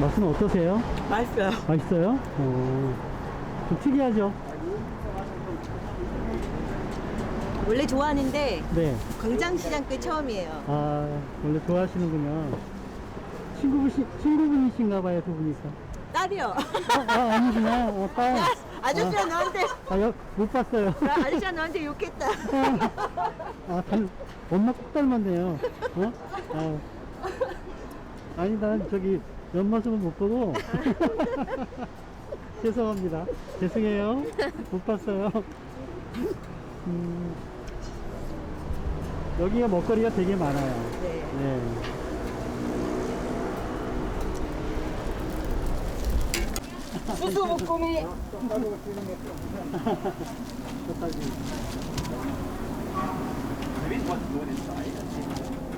맛은 어떠세요? 맛있어요. 맛있어요? 어, 좀 특이하죠? 원래 좋아하는데 네. 광장시장 게 처음이에요. 아, 원래 좋아하시는군요. 친구분, 친구분이신가 봐요, 두 분이서. 딸이요. 아, 아 아니구나. 어, 딸. 야, 아저씨가 너한테 아, 여, 못 봤어요. 나 아저씨가 너한테 욕했다. 아, 닮, 엄마 꼭 닮았네요. 어? 아. 아니, 난 저기 옆모습은 못 보고. 죄송합니다. 죄송해요. 못 봤어요. 음, 여기가 먹거리가 되게 많아요. 네. 네. 수수부꾸미. Itsy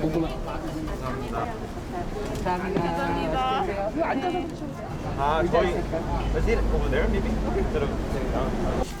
감사합니다. 감사합니다. 맛있게 드세요. 앉아서 아, 거의, is it over there, maybe? Okay.